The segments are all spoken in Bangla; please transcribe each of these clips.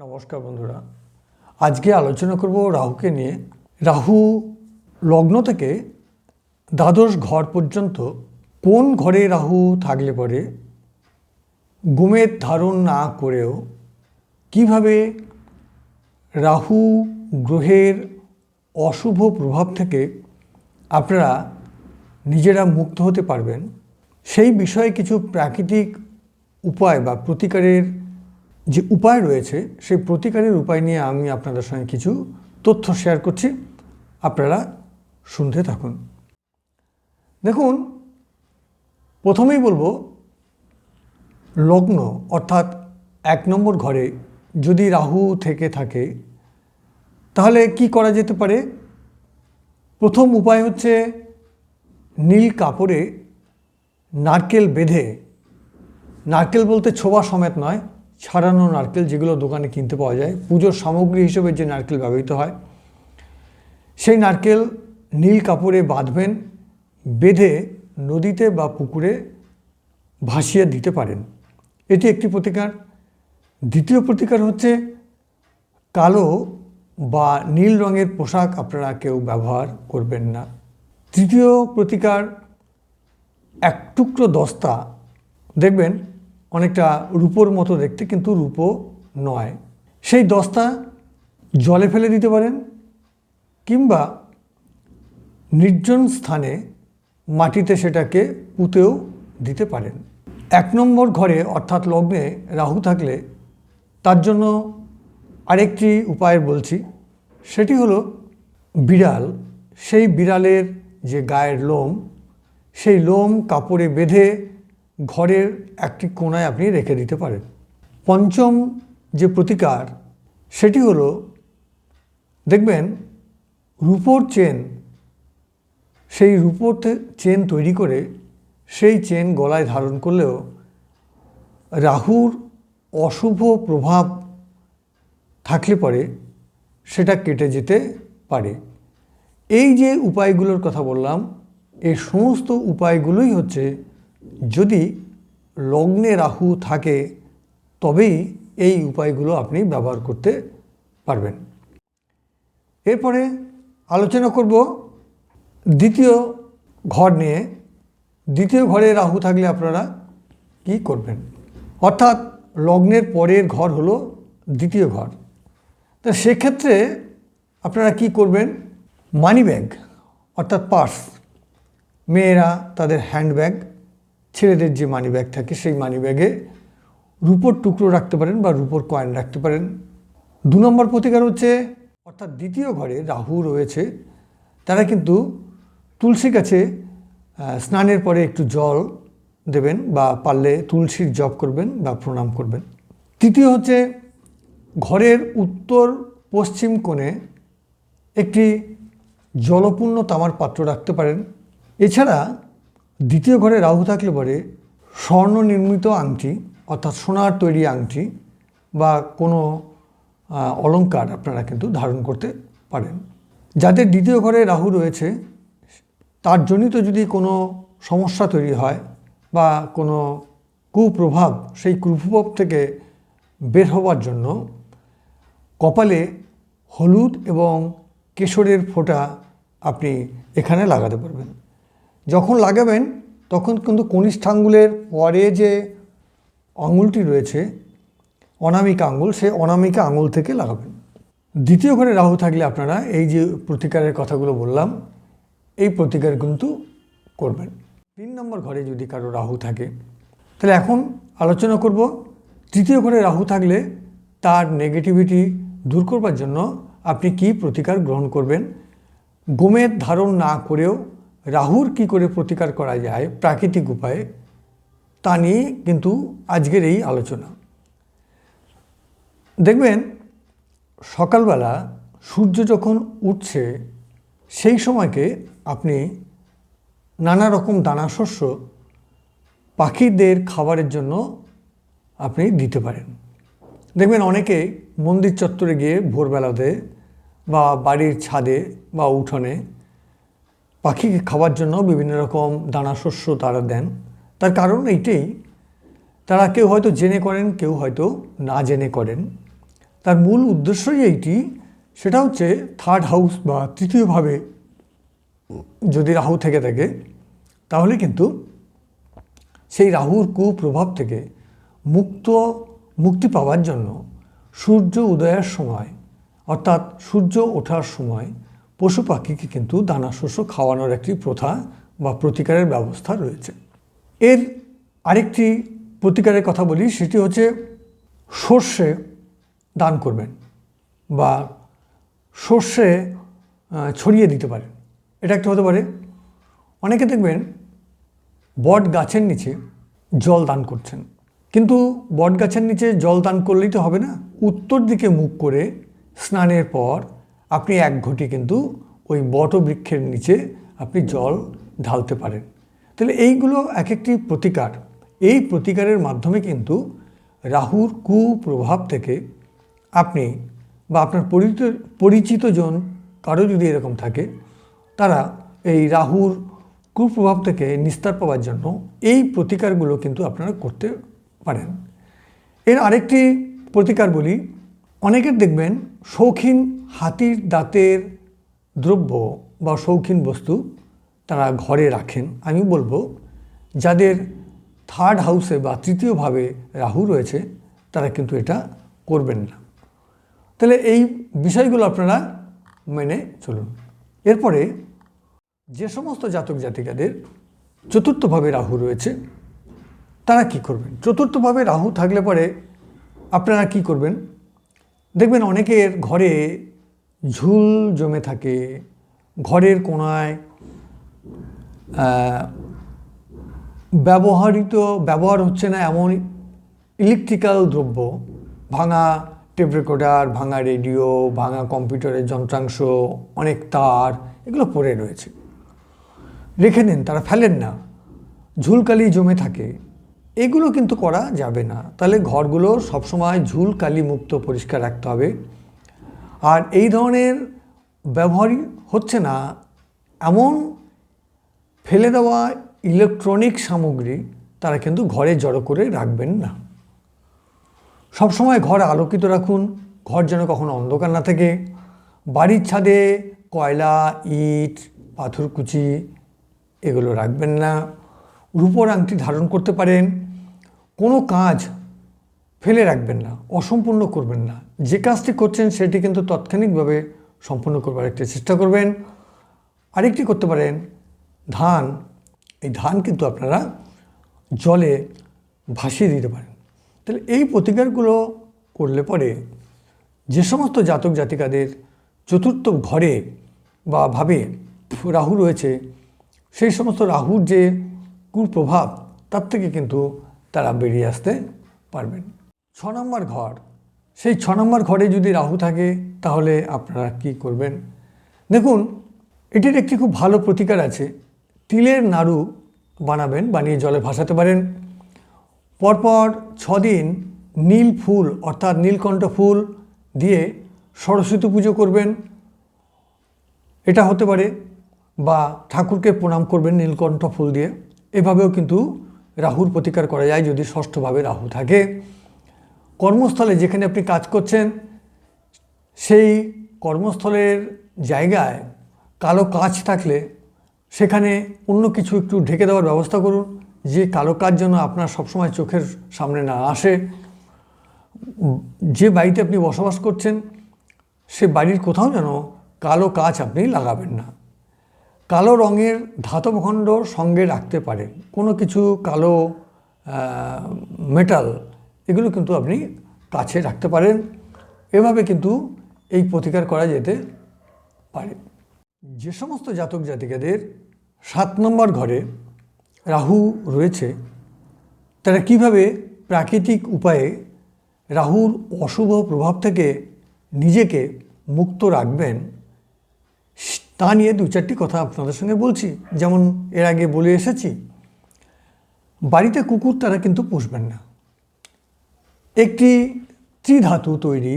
নমস্কার বন্ধুরা। আজকে আলোচনা করব রাহুকে নিয়ে। রাহু লগ্ন থেকে দ্বাদশ ঘর পর্যন্ত কোন ঘরে রাহু থাকলে পরে গুমের ধারণ না করেও কীভাবে রাহু গ্রহের অশুভ প্রভাব থেকে আপনারা নিজেরা মুক্ত হতে পারবেন, সেই বিষয়ে কিছু প্রাকৃতিক উপায় বা প্রতিকারের যে উপায় রয়েছে, সেই প্রতিকারের উপায় নিয়ে আমি আপনাদের সঙ্গে কিছু তথ্য শেয়ার করছি। আপনারা শুনতে থাকুন। দেখুন, প্রথমেই বলব, লগ্ন অর্থাৎ এক নম্বর ঘরে যদি রাহু থেকে থাকে, তাহলে কি করা যেতে পারে? প্রথম উপায় হচ্ছে নীল কাপড়ে নারকেল বেঁধে, নারকেল বলতে ছোবা সমেত নয় ছাড়ানো নারকেল যেগুলো দোকানে কিনতে পাওয়া যায়, পুজোর সামগ্রী হিসেবে যে নারকেল ব্যবহৃত হয়, সেই নারকেল নীল কাপড়ে বাঁধবেন, বেঁধে নদীতে বা পুকুরে ভাসিয়ে দিতে পারেন। এটি একটি প্রতিকার। দ্বিতীয় প্রতিকার হচ্ছে কালো বা নীল রঙের পোশাক আপনারা কেউ ব্যবহার করবেন না। তৃতীয় প্রতিকার, এক টুকরো দস্তা। দেখবেন অনেকটা রূপোর মতো দেখতে, কিন্তু রূপো নয়। সেই দস্তা জলে ফেলে দিতে পারেন কিংবা নির্জন স্থানে মাটিতে সেটাকে পুঁতেও দিতে পারেন। এক নম্বর ঘরে অর্থাৎ লগ্নে রাহু থাকলে তার জন্য আরেকটি উপায় বলছি। সেটি হলো বিড়াল, সেই বিড়ালের যে গায়ের লোম, সেই লোম কাপড়ে বেঁধে ঘরের একটি কোণায় আপনি রেখে দিতে পারেন। পঞ্চম যে প্রতিকার, সেটি হলো, দেখবেন, রূপোর চেন, সেই রূপোর চেন তৈরি করে সেই চেন গলায় ধারণ করলেও রাহুর অশুভ প্রভাব থাকলে পরে সেটা কেটে যেতে পারে। এই যে উপায়গুলোর কথা বললাম এই সমস্ত উপায়গুলোই হচ্ছে যদি লগ্নে রাহু থাকে, তবেই এই উপায়গুলো আপনি ব্যবহার করতে পারবেন। এরপরে আলোচনা করব দ্বিতীয় ঘর নিয়ে। দ্বিতীয় ঘরে রাহু থাকলে আপনারা কি করবেন? অর্থাৎ লগ্নের পরের ঘর হলো দ্বিতীয় ঘর। তা সেক্ষেত্রে আপনারা কি করবেন? মানি ব্যাগ, অর্থাৎ পার্স। মেয়েরা তাদের হ্যান্ডব্যাগ ছেলেদের যে মানি ব্যাগ থাকে, সেই মানি ব্যাগে রুপোর টুকরো রাখতে পারেন বা রুপোর কয়েন রাখতে পারেন। দু নম্বর প্রতিকার হচ্ছে, অর্থাৎ দ্বিতীয় ঘরে রাহু রয়েছে, তারা কিন্তু তুলসী গাছে স্নানের পরে একটু জল দেবেন বা পারলে তুলসীর জপ করবেন বা প্রণাম করবেন। তৃতীয় হচ্ছে, ঘরের উত্তর পশ্চিম কোণে একটি জলপূর্ণ তামার পাত্র রাখতে পারেন। এছাড়া দ্বিতীয় ঘরে রাহু থাকলে পরে স্বর্ণ নির্মিত আংটি, অর্থাৎ সোনার তৈরি আংটি বা কোনো অলঙ্কার আপনারা কিন্তু ধারণ করতে পারেন। যাদের দ্বিতীয় ঘরে রাহু রয়েছে, তার জনিত যদি কোনো সমস্যা তৈরি হয় বা কোনো কুপ্রভাব, সেই কুপ্রভাব থেকে বের হওয়ার জন্য কপালে হলুদ এবং কেশরের ফোঁটা আপনি এখানে লাগাতে পারবেন। যখন লাগাবেন, তখন কিন্তু কনিষ্ঠাঙ্গুলের পরে যে আঙুলটি রয়েছে, অনামিকা আঙুল সে অনামিকা আঙুল থেকে লাগাবেন। দ্বিতীয় ঘরে রাহু থাকলে আপনারা এই যে প্রতিকারের কথাগুলো বললাম, এই প্রতিকার কিন্তু করবেন। তিন নম্বর ঘরে যদি কারও রাহু থাকে, তাহলে এখন আলোচনা করব, তৃতীয় ঘরে রাহু থাকলে তার নেগেটিভিটি দূর করবার জন্য আপনি কি প্রতিকার গ্রহণ করবেন, গোমের ধারণ না করেও রাহুর কি করে প্রতিকার করা যায় প্রাকৃতিক উপায়ে, তা নিয়ে কিন্তু আজকের এই আলোচনা। দেখবেন, সকালবেলা সূর্য যখন উঠছে, সেই সময়কে আপনি নানা রকম দানা শস্য পাখিদের খাবারের জন্য আপনি দিতে পারেন। দেখবেন, অনেকে মন্দির চত্বরে গিয়ে ভোরবেলাতে বা বাড়ির ছাদে বা উঠোনে পাখিকে খাওয়ার জন্য বিভিন্ন রকম দানা শস্য তারা দেন। তার কারণ এইটাই, তারা কেউ হয়তো জেনে করেন, কেউ হয়তো না জেনে করেন। তার মূল উদ্দেশ্যই এইটি, সেটা হচ্ছে থার্ড হাউস বা তৃতীয়ভাবে যদি রাহু থেকে থাকে, তাহলে কিন্তু সেই রাহুর কুপ্রভাব থেকে মুক্ত, মুক্তি পাওয়ার জন্য সূর্য উদয়ের সময়, অর্থাৎ সূর্য ওঠার সময় পশু পাখিকে কিন্তু দানা শস্য খাওয়ানোর একটি প্রথা বা প্রতিকারের ব্যবস্থা রয়েছে। এর আরেকটি প্রতিকারের কথা বলি, সেটি হচ্ছে সর্ষে দান করবেন বা সর্ষে ছড়িয়ে দিতে পারেন। এটা একটা হতে পারে। অনেকে দেখবেন বট গাছের নিচে জল দান করছেন। কিন্তু বট গাছের নিচে জল দান করলেই তো হবে না। উত্তর দিকে মুখ করে স্নানের পর আপনি এক ঘটি কিন্তু ওই বট বৃক্ষের নিচে আপনি জল ঢালতে পারেন। তাহলে এইগুলো এক একটি প্রতিকার। এই প্রতিকারের মাধ্যমে কিন্তু রাহুর কুপ্রভাব থেকে আপনি বা আপনার পরিচিত পরিচিত জন কারও যদি এরকম থাকে, তারা এই রাহুর কুপ্রভাব থেকে নিস্তার পাওয়ার জন্য এই প্রতিকারগুলো কিন্তু আপনারা করতে পারেন। এর আরেকটি প্রতিকার বলি অনেকের দেখবেন শৌখিন হাতির দাঁতের দ্রব্য বা শৌখিন বস্তু তারা ঘরে রাখেন। আমি বলব, যাদের থার্ড হাউসে বা তৃতীয়ভাবে রাহু রয়েছে, তারা কিন্তু এটা করবেন না। তাহলে এই বিষয়গুলো আপনারা মেনে চলুন। এরপরে যে সমস্ত জাতক জাতিকাদের চতুর্থভাবে রাহু রয়েছে, তারা কি করবেন? চতুর্থভাবে রাহু থাকলে পরে আপনারা কি করবেন? দেখবেন অনেকের ঘরে ঝুল জমে থাকে, ঘরের কোনায় ব্যবহৃত, ব্যবহার হচ্ছে না এমন ইলেকট্রিক্যাল দ্রব্য, ভাঙা টেপ রেকর্ডার, ভাঙা রেডিও, ভাঙা কম্পিউটারের যন্ত্রাংশ, অনেক তার, এগুলো পড়ে রয়েছে। রেখে দিন, তারা ফেলেন না। ঝুলকালি জমে থাকে। এগুলো কিন্তু করা যাবে না। তাহলে ঘরগুলো সবসময় ঝুলকালি মুক্ত পরিষ্কার রাখতে হবে। আর এই ধরনের ব্যবহারই হচ্ছে না। এমন ফেলে দেওয়া ইলেকট্রনিক সামগ্রী তারা কিন্তু ঘরে জড়ো করে রাখবেন না। সবসময় ঘর আলোকিত রাখুন। ঘর যেন কখনো অন্ধকার না থাকে। বাড়ির ছাদে কয়লা, ইট, পাথরকুচি এগুলো রাখবেন না। রূপোর আংটি ধারণ করতে পারেন। কোনো কাজ ফেলে রাখবেন না, অসম্পূর্ণ করবেন না। যে কাজটি করছেন সেটি কিন্তু তাৎক্ষণিকভাবে সম্পূর্ণ করবার একটি চেষ্টা করবেন। আরেকটি করতে পারেন, ধান। এই ধান কিন্তু আপনারা জলে ভাসিয়ে দিতে পারেন। তাহলে এই প্রতিকারগুলো করলে পরে যে সমস্ত জাতক জাতিকাদের চতুর্থ ঘরে বা ভাবে রাহু রয়েছে, সেই সমস্ত রাহুর যে কুপ্রভাব, তার থেকে কিন্তু তারা বেরিয়ে আসতে পারবেন। ছ নম্বর ঘর। সেই ছ নম্বর ঘরে যদি রাহু থাকে, তাহলে আপনারা কি করবেন? দেখুন, এটির একটি খুব ভালো প্রতিকার আছে। তিলের নাড়ু বানাবেন, বানিয়ে জলে ভাসাতে পারেন। পরপর ছদিন নীল ফুল, অর্থাৎ নীলকণ্ঠ ফুল দিয়ে সরস্বতী পুজো করবেন। এটা হতে পারে, বা ঠাকুরকে প্রণাম করবেন নীলকণ্ঠ ফুল দিয়ে। এভাবেও কিন্তু রাহুর প্রতিকার করা যায় যদি ষষ্ঠভাবে রাহু থাকে। কর্মস্থলে যেখানে আপনি কাজ করছেন, সেই কর্মস্থলের জায়গায় কালো কাজ থাকলে সেখানে অন্য কিছু একটু ঢেকে দেওয়ার ব্যবস্থা করুন। যে কালো কাজ যেন আপনার সবসময় চোখের সামনে না আসে। যে বাড়িতে আপনি বসবাস করছেন, সে বাড়ির কোথাও যেন কালো কাজ আপনি লাগাবেন না। কালো রঙের ধাতব খণ্ড সঙ্গে রাখতে পারেন কোনো কিছু কালো মেটাল এগুলো কিন্তু আপনি কাছে রাখতে পারেন। এভাবে কিন্তু এই প্রতিকার করা যেতে পারে। যে সমস্ত জাতক জাতিকাদের সাত নম্বর ঘরে রাহু রয়েছে, তারা কীভাবে প্রাকৃতিক উপায়ে রাহুর অশুভ প্রভাব থেকে নিজেকে মুক্ত রাখবেন তা নিয়ে দু চারটি কথা আপনাদের সঙ্গে বলছি। যেমন এর আগে বলে এসেছি, বাড়িতে কুকুর তারা কিন্তু পুষবেন না। একটি ত্রিধাতু তৈরি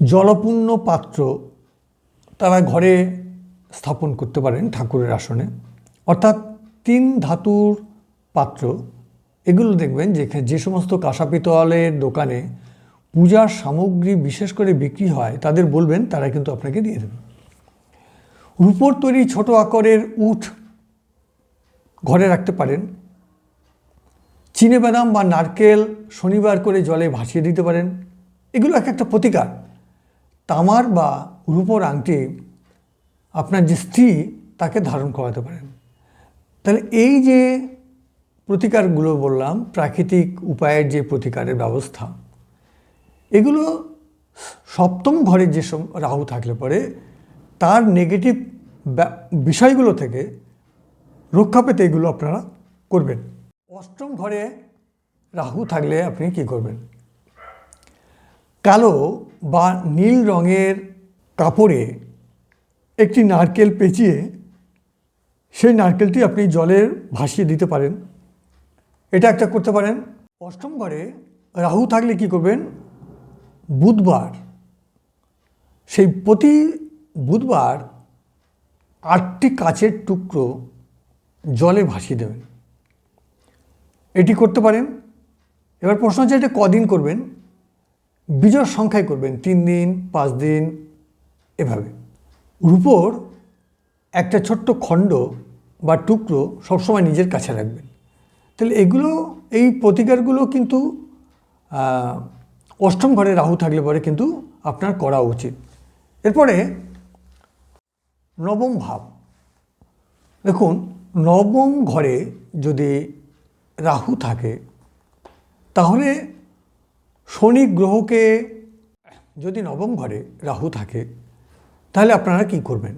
জলপূর্ণ পাত্র তারা ঘরে স্থাপন করতে পারেন ঠাকুরের আসনে। অর্থাৎ তিন ধাতুর পাত্র, এগুলো দেখবেন যে যে সমস্ত কাঁসা পিতলের দোকানে পূজার সামগ্রী বিশেষ করে বিক্রি হয়, তাদের বলবেন, তারা কিন্তু আপনাকে দিয়ে দেবে। রূপোর তৈরি ছোট আকারের উঠ ঘরে রাখতে পারেন। চিনে বাদাম বা নারকেল শনিবার করে জলে ভাসিয়ে দিতে পারেন। এগুলো এক একটা প্রতিকার। তামার বা রূপোর আংটি আপনার যে স্ত্রী তাকে ধারণ করাতে পারেন। তাহলে এই যে প্রতিকারগুলো বললাম, প্রাকৃতিক উপায়ের যে প্রতিকারের ব্যবস্থা, এগুলো সপ্তম ঘরে যে রাহু থাকলে পরে তার নেগেটিভ বিষয়গুলো থেকে রক্ষা পেতে এগুলো আপনারা করবেন। অষ্টম ঘরে রাহু থাকলে আপনি কি করবেন? কালো বা নীল রঙের কাপড়ে একটি নারকেল পেঁচিয়ে সেই নারকেলটি আপনি জলের ভাসিয়ে দিতে পারেন। এটা একটা করতে পারেন। অষ্টম ঘরে রাহু থাকলে কি করবেন? বুধবার সেই প্রতি বুধবার আটটি কাচের টুকরো জলে ভাসিয়ে দেবেন। এটি করতে পারেন। এবার প্রশ্ন হচ্ছে এটা কদিন করবেন? বিজয় সংখ্যায় করবেন, তিন দিন, পাঁচ দিন, এভাবে। রূপোর একটা ছোট্ট খণ্ড বা টুকরো সবসময় নিজের কাছে রাখবেন। তাহলে এগুলো, এই প্রতিকারগুলো কিন্তু অষ্টম ঘরে রাহু থাকলে পরে কিন্তু আপনার করা উচিত। এরপরে নবম ভাব। দেখুন, নবম ঘরে যদি রাহু থাকে, তাহলে শনি গ্রহকে যদি নবম ঘরে রাহু থাকে, তাহলে আপনারা কি করবেন?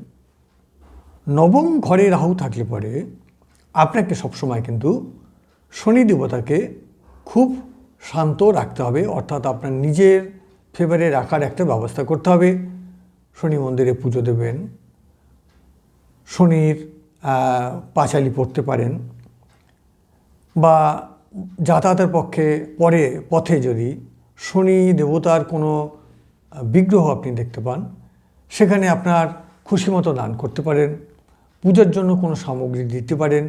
নবম ঘরে রাহু থাকলে পরে আপনাকে সবসময় কিন্তু শনি দেবতাকে খুব শান্ত রাখতে হবে, অর্থাৎ আপনার নিজের ফেভারে রাখার একটা ব্যবস্থা করতে হবে। শনি মন্দিরে পুজো দেবেন শনির পাঁচালি পড়তে পারেন বা যাতায়াতের পক্ষে পরে, পথে যদি শনি দেবতার কোনো বিগ্রহ আপনি দেখতে পান, সেখানে আপনার খুশি মতো দান করতে পারেন, পূজার জন্য কোনো সামগ্রী দিতে পারেন,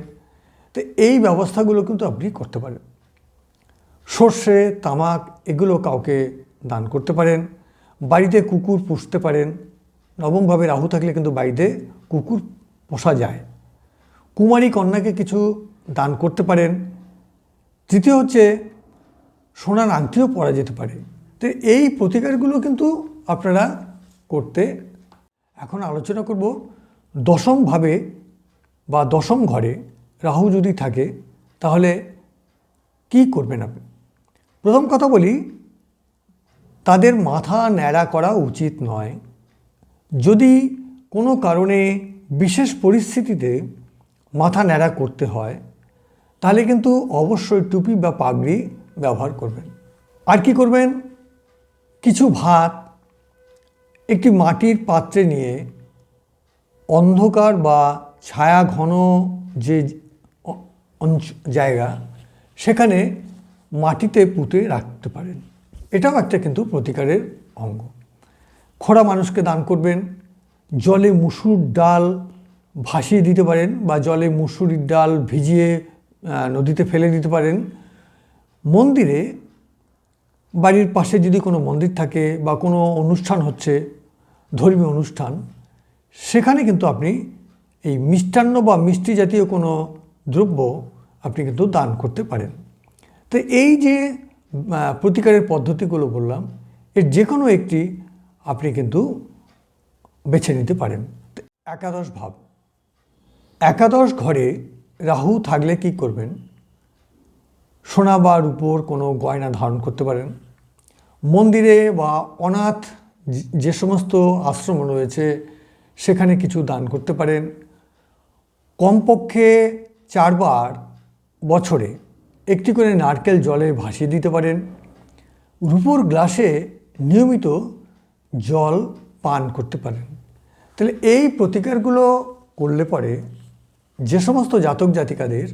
তো এই ব্যবস্থাগুলো কিন্তু আপনি করতে পারেন। সর্ষে, তামাক এগুলো কাউকে দান করতে পারেন, বাড়িতে কুকুর পুষতে পারেন, নবমভাবে রাহু থাকলে কিন্তু বাড়িতে কুকুর পোষা যায়। কুমারী কন্যাকে কিছু দান করতে পারেন। তৃতীয় হচ্ছে, সোনার আংটিও পরা যেতে পারে। তো এই প্রতিকারগুলো কিন্তু আপনারা করতে, এখন আলোচনা করব দশমভাবে বা দশম ঘরে রাহু যদি থাকে, তাহলে কি করবেন আপনি? প্রথম কথা বলি, তাদের মাথা ন্যাড়া করা উচিত নয়। যদি কোনো কারণে বিশেষ পরিস্থিতিতে মাথা ন্যাড়া করতে হয়, তাহলে কিন্তু অবশ্যই টুপি বা পাগড়ি ব্যবহার করবেন। আর কি করবেন? কিছু ভাত, একটি মাটির পাত্রে নিয়ে অন্ধকার বা ছায়া ঘন যে জায়গা, সেখানে মাটিতে পুঁতে রাখতে পারেন। এটাও একটা কিন্তু প্রতিকারের অঙ্গ। খোড়া মানুষকে দান করবেন জলে মুসুর ডাল ভাসিয়ে দিতে পারেন বা জলে মুসুরির ডাল ভিজিয়ে নদীতে ফেলে দিতে পারেন। মন্দিরে বাড়ির পাশে যদি কোনো মন্দির থাকে বা কোনো অনুষ্ঠান হচ্ছে, ধর্মীয় অনুষ্ঠান, সেখানে কিন্তু আপনি এই মিষ্টান্ন বা মিষ্টি জাতীয় কোনো দ্রব্য আপনি কিন্তু দান করতে পারেন। তো এই যে প্রতিকারের পদ্ধতিগুলো বললাম, এর যে কোনো একটি আপনি কিন্তু বেছে নিতে পারেন। একাদশ ভাব। একাদশ ঘরে রাহু থাকলে কি করবেন? সোনা বা রূপোর কোনো গয়না ধারণ করতে পারেন। মন্দিরে বা অনাথ যে সমস্ত আশ্রম রয়েছে, সেখানে কিছু দান করতে পারেন। কমপক্ষে চারবার বছরে একটি করে নারকেল জলে ভাসিয়ে দিতে পারেন। রূপোর গ্লাসে নিয়মিত জল পান করতে পারেন। তাহলে এই প্রতিকারগুলো করলে পরে যে সমস্ত জাতক জাতিকাদের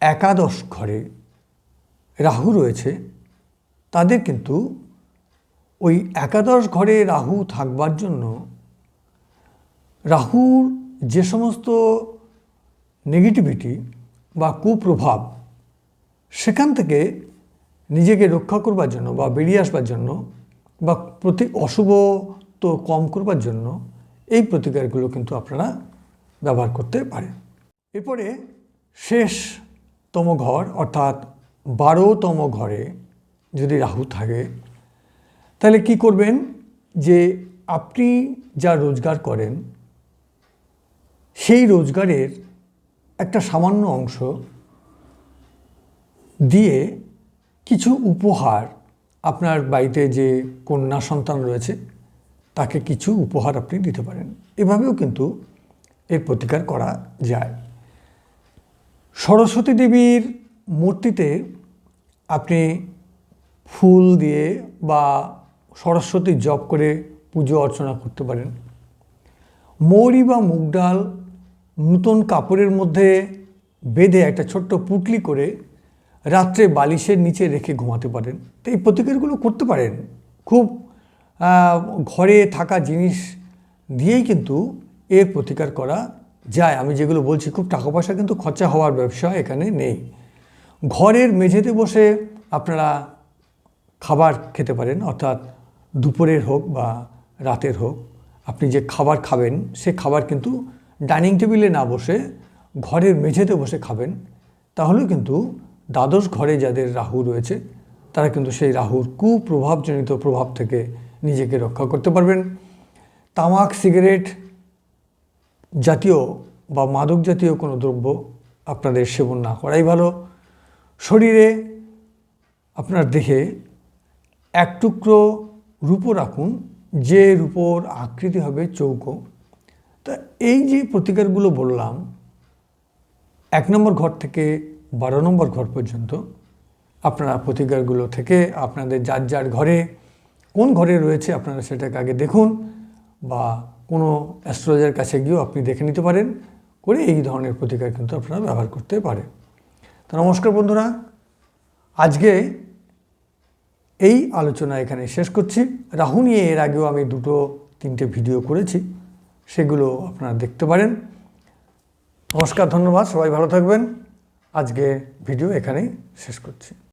একাদশ ঘরে রাহু রয়েছে, তাদের কিন্তু ওই একাদশ ঘরে রাহু থাকবার জন্য রাহুর যে সমস্ত নেগেটিভিটি বা কুপ্রভাব সেখান থেকে নিজেকে রক্ষা করবার জন্য বা বেরিয়ে আসবার জন্য বা প্রতি অশুভ তো কম করবার জন্য এই প্রতিকারগুলো কিন্তু আপনারা ব্যবহার করতে পারেন। এরপরে শেষতম ঘর, অর্থাৎ বারোতম ঘরে যদি রাহু থাকে, তাহলে কি করবেন যে আপনি যা রোজগার করেন, সেই রোজগারের একটা সামান্য অংশ দিয়ে কিছু উপহার আপনার বাড়িতে যে কন্যা সন্তান রয়েছে তাকে কিছু উপহার আপনি দিতে পারেন। এভাবেও কিন্তু এর প্রতিকার করা যায়। সরস্বতী দেবীর মূর্তিতে আপনি ফুল দিয়ে বা সরস্বতী জপ করে পুজো অর্চনা করতে পারেন। মৌরি বা মুগ ডাল নূতন কাপড়ের মধ্যে বেঁধে একটা ছোট্ট পুটলি করে রাত্রে বালিশের নিচে রেখে ঘুমাতে পারেন। তো এই প্রতিকারগুলো করতে পারেন। খুব ঘরে থাকা জিনিস দিয়েই কিন্তু এর প্রতিকার করা যায়। আমি যেগুলো বলছি, খুব টাকা পয়সা কিন্তু খরচা হওয়ার ব্যবসা এখানে নেই। ঘরের মেঝেতে বসে আপনারা খাবার খেতে পারেন, অর্থাৎ দুপুরের হোক বা রাতের হোক। আপনি যে খাবার খাবেন, সে খাবার কিন্তু ডাইনিং টেবিলে না বসে ঘরের মেঝেতে বসে খাবেন। তাহলে কিন্তু দ্বাদশ ঘরে যাদের রাহু রয়েছে, তারা কিন্তু সেই রাহুর কুপ্রভাবজনিত প্রভাব থেকে নিজেকে রক্ষা করতে পারবেন। তামাক, সিগারেট জাতীয় বা মাদক জাতীয় কোনো দ্রব্য আপনাদের সেবন না করাই ভালো। শরীরে আপনার দেখে এক টুকরো রূপো রাখুন, যে রূপোর আকৃতি হবে চৌকো। তা এই যে প্রতিকারগুলো বললাম, এক নম্বর ঘর থেকে বারো নম্বর ঘর পর্যন্ত আপনারা প্রতিকারগুলো থেকে আপনাদের যার যার ঘরে কোন ঘরে রয়েছে আপনারা সেটাকে আগে দেখুন বা কোনো অ্যাস্ট্রোলজার কাছে গিয়েও আপনি দেখে নিতে পারেন করে এই ধরনের প্রতিকার কিন্তু আপনারা ব্যবহার করতে পারেন। তো নমস্কার বন্ধুরা, আজকে এই আলোচনা এখানে শেষ করছি। রাহু নিয়ে এর আগেও আমি দুটো, তিনটে ভিডিও করেছি, সেগুলো আপনারা দেখতে পারেন। নমস্কার, ধন্যবাদ, সবাই ভালো থাকবেন। আজকে ভিডিও এখানেই শেষ করছি।